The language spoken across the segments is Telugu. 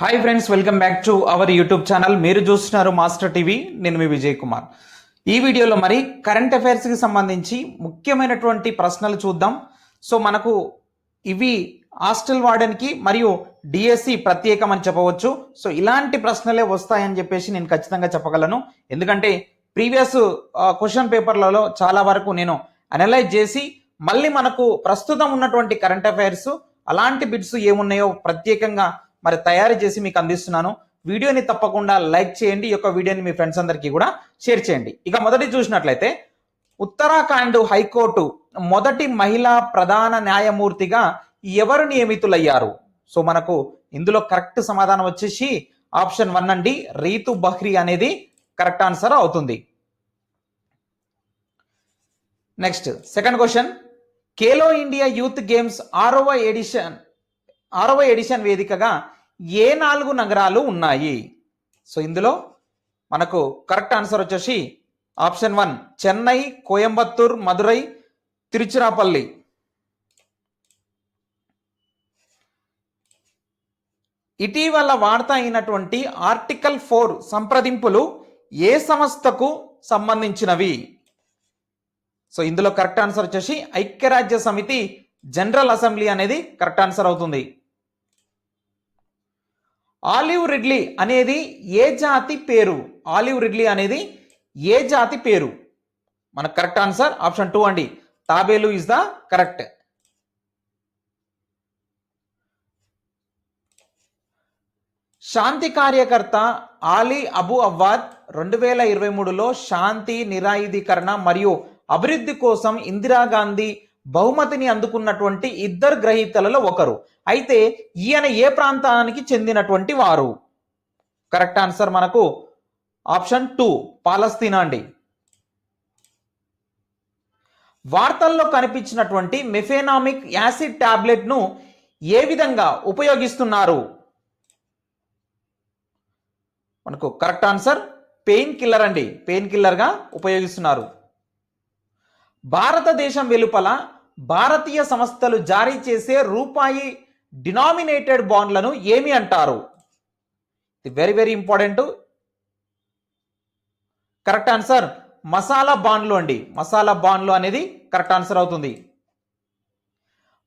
Hi friends welcome back to our YouTube channel మీరు చూస్తున్నారు మాస్టర్ టీవీ నేను మీ విజయ్ కుమార్. ఈ వీడియోలో మరి కరెంట్ అఫైర్స్కి సంబంధించి ముఖ్యమైనటువంటి ప్రశ్నలు చూద్దాం. సో మనకు ఇవి హాస్టల్ వార్డెన్కి మరియు డిఎస్సి ప్రత్యేకం అని చెప్పవచ్చు. సో ఇలాంటి ప్రశ్నలే వస్తాయని చెప్పేసి నేను ఖచ్చితంగా చెప్పగలను. ఎందుకంటే ప్రీవియస్ క్వశ్చన్ పేపర్లలో చాలా వరకు నేను అనలైజ్ చేసి మళ్ళీ మనకు ప్రస్తుతం ఉన్నటువంటి కరెంట్ అఫైర్స్ అలాంటి బిట్స్ ఏమున్నాయో ప్రత్యేకంగా మరి తయారు చేసి మీకు అందిస్తున్నాను. వీడియోని తప్పకుండా లైక్ చేయండి. ఈ యొక్క వీడియోని మీ ఫ్రెండ్స్ అందరికీ కూడా షేర్ చేయండి. ఇక మొదటి చూసినట్లయితే ఉత్తరాఖండ్ హైకోర్టు మొదటి మహిళా ప్రధాన న్యాయమూర్తిగా ఎవరు నియమితులయ్యారు? సో మనకు ఇందులో కరెక్ట్ సమాధానం వచ్చేసి ఆప్షన్ వన్ అండి. రీతు బహ్రీ అనేది కరెక్ట్ ఆన్సర్ అవుతుంది. Next second question. Khelo India youth games ఆరవ ఎడిషన్ ఆరవ ఎడిషన్ వేదికగా ఏ నాలుగు నగరాలు ఉన్నాయి? సో ఇందులో మనకు కరెక్ట్ ఆన్సర్ వచ్చేసి ఆప్షన్ వన్ చెన్నై కోయంబత్తూర్ మదురై తిరుచిరాపల్లి. ఇటీవల వార్త అయినటువంటి ఆర్టికల్ ఫోర్ సంప్రదింపులు ఏ సంస్థకు సంబంధించినవి? సో ఇందులో కరెక్ట్ ఆన్సర్ వచ్చేసి ఐక్యరాజ్య సమితి జనరల్ అసెంబ్లీ అనేది కరెక్ట్ ఆన్సర్ అవుతుంది. ఆలివ్ రిడ్లీ అనేది ఏ జాతి పేరు? ఆలివ్ రిడ్లీ అనేది ఏ జాతి పేరు? మనకు కరెక్ట్ ఆన్సర్ ఆప్షన్ టూ అండి. తాబేలు ఇస్ ద కరెక్ట్ శాంతి కార్యకర్త ఆలీ అబు అవ్వాద్ రెండు వేల ఇరవై మూడులో శాంతి నిరాయుధీకరణ మరియు అభివృద్ధి కోసం ఇందిరాగాంధీ బహుమతిని అందుకున్నటువంటి ఇద్దరు గ్రహీతలలో ఒకరు. అయితే ఈయన ఏ ప్రాంతానికి చెందినటువంటి వారు? కరెక్ట్ ఆన్సర్ మనకు ఆప్షన్ టూ పాలస్తీనా అండి. వార్తల్లో కనిపించినటువంటి మెఫెనామిక్ యాసిడ్ టాబ్లెట్ను ఏ విధంగా ఉపయోగిస్తున్నారు? మనకు కరెక్ట్ ఆన్సర్ పెయిన్ కిల్లర్ అండి. పెయిన్ కిల్లర్గా ఉపయోగిస్తున్నారు. భారతదేశం వెలుపల భారతీయ సంస్థలు జారీ చేసే రూపాయి డినామినేటెడ్ బాండ్లను ఏమి అంటారు? ఇది very very important correct answer masala బాండ్లు అండి. మసాలా బాండ్లు అనేది కరెక్ట్ ఆన్సర్ అవుతుంది.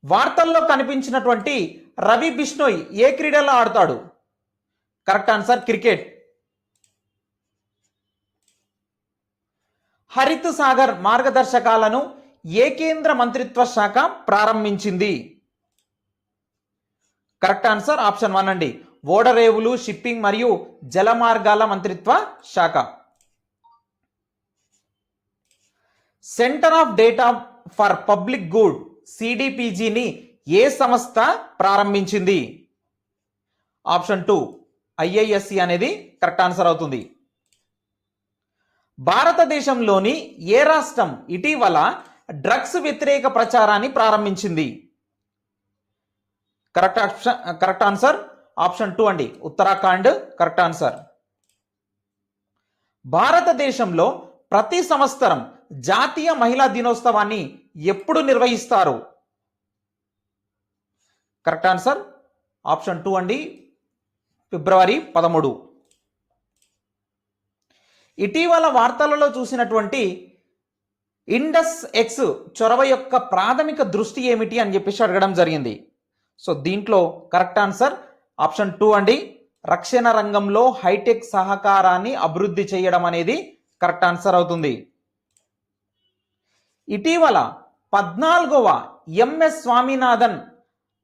వార్తల్లో కనిపించినటువంటి రవి బిష్ణోయ్ ఏ క్రీడలో ఆడతాడు? Correct answer cricket Harit Sagar మార్గదర్శకాలను ఏ కేంద్ర మంత్రిత్వ శాఖ ప్రారంభించింది? కరెక్ట్ ఆన్సర్ ఆప్షన్ వన్ అండి. ఓడరేవులు షిప్పింగ్ మరియు జలమార్గాల మంత్రిత్వ శాఖ. Centre of data for public good సిడిపిజిని ఏ సంస్థ ప్రారంభించింది? ఆప్షన్ టూ ఐఐఎస్సి అనేది కరెక్ట్ ఆన్సర్ అవుతుంది. భారతదేశంలోని ఏ రాష్ట్రం ఇటీవల డ్రగ్స్ వ్యతిరేక ప్రచారాన్ని ప్రారంభించింది. Correct option correct answer option two అండి. Uttarakhand correct answer. భారతదేశంలో ప్రతి సంవత్సరం జాతీయ మహిళా దినోత్సవాన్ని ఎప్పుడు నిర్వహిస్తారు? కరెక్ట్ ఆన్సర్ ఆప్షన్ టూ అండి. ఫిబ్రవరి పదమూడు. ఇటీవల వార్తలలో చూసినటువంటి ఇండస్ ఎక్స్ చొరవ యొక్క ప్రాథమిక దృష్టి ఏమిటి అని చెప్పేసి అడగడం జరిగింది. సో దీంట్లో కరెక్ట్ ఆన్సర్ ఆప్షన్ టూ అండి. రక్షణ రంగంలో హైటెక్ సహకారాన్ని అభివృద్ధి చేయడం అనేది కరెక్ట్ ఆన్సర్ అవుతుంది. ఇటీవల పద్నాలుగవ ఎంఎస్ స్వామినాథన్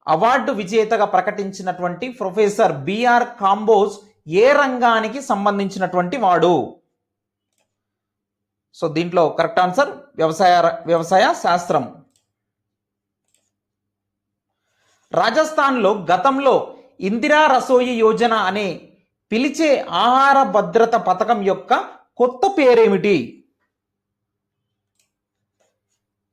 అవార్డు విజేతగా ప్రకటించినటువంటి ప్రొఫెసర్ బిఆర్ కాంబోజ్ ఏ రంగానికి సంబంధించినటువంటి వాడు? సో దీంట్లో కరెక్ట్ ఆన్సర్ వ్యవసాయ వ్యవసాయ శాస్త్రం. రాజస్థాన్లో గతంలో ఇందిరా రసోయి యోజన అనే పిలిచే ఆహార భద్రత పథకం యొక్క కొత్త పేరేమిటి?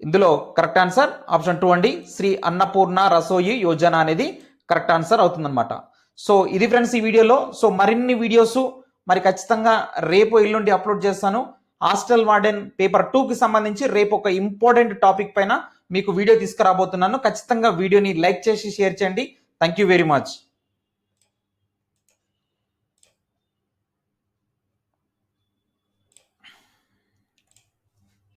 ఇందులో కరెక్ట్ ఆన్సర్ ఆప్షన్ టూ అండి. శ్రీ అన్నపూర్ణ రసోయి యోజన అనేది కరెక్ట్ ఆన్సర్ అవుతుందన్నమాట. సో ఇది ఫ్రెండ్స్ ఈ వీడియోలో. సో మరిన్ని వీడియోస్ మరి ఖచ్చితంగా రేపు ఎల్లుండి అప్లోడ్ చేస్తాను. హాస్టల్ వార్డెన్ పేపర్ టూకి సంబంధించి రేపు ఒక ఇంపార్టెంట్ టాపిక్ పైన మీకు వీడియో తీసుకురాబోతున్నాను. ఖచ్చితంగా వీడియోని లైక్ చేసి షేర్ చేయండి. Thank you very much